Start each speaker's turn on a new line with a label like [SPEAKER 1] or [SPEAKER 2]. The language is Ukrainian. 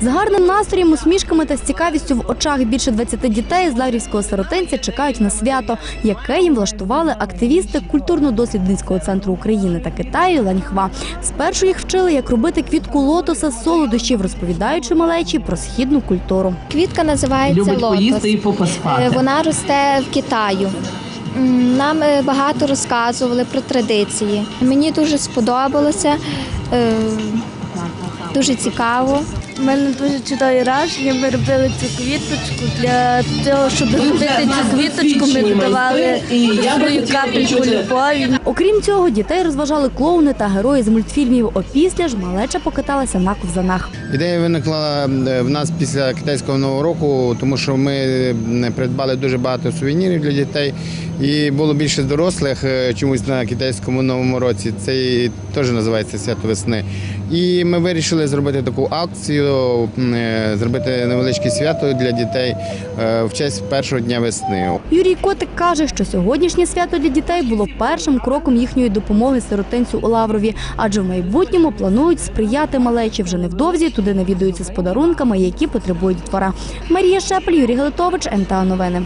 [SPEAKER 1] З гарним настроєм, усмішками та з цікавістю в очах більше 20 дітей з Лаврівського сиротинця чекають на свято, яке їм влаштували активісти культурно-дослідницького центру України та Китаю Ланьхва. Спершу їх вчили, як робити квітку лотоса з солодощів, розповідаючи малечі про східну культуру.
[SPEAKER 2] Квітка називається
[SPEAKER 3] Любить
[SPEAKER 2] лотос.
[SPEAKER 3] поїсти і попоспати.
[SPEAKER 2] Е, Вона росте в Китаю. Нам е, багато розказували про традиції. Мені дуже сподобалося, е, дуже цікаво.
[SPEAKER 4] У мене дуже чудові враження. Ми робили цю квіточку. Для того, щоб зробити цю квіточку, ми додавали свою капельку любові.
[SPEAKER 1] Окрім цього, дітей розважали клоуни та герої з мультфільмів. Опісля ж малеча покаталася на ковзанах.
[SPEAKER 5] Ідея виникла е, в нас після китайського нового року, тому що ми е, придбали дуже багато сувенірів для дітей, і було більше дорослих е, чомусь на китайському новому році. Це теж називається свято весни. І ми вирішили зробити таку акцію, е, зробити невеличке свято для дітей е, в честь першого дня весни.
[SPEAKER 1] Юрій Котик каже, що сьогоднішнє свято для дітей було першим кроком їхньої допомоги сиротинцю у Лаврові, адже в майбутньому планують сприяти малечі. Вже невдовзі туди навідуються з подарунками, які потребують дітвора. Марія Шепель, Юрій Галитович, НТА Новини.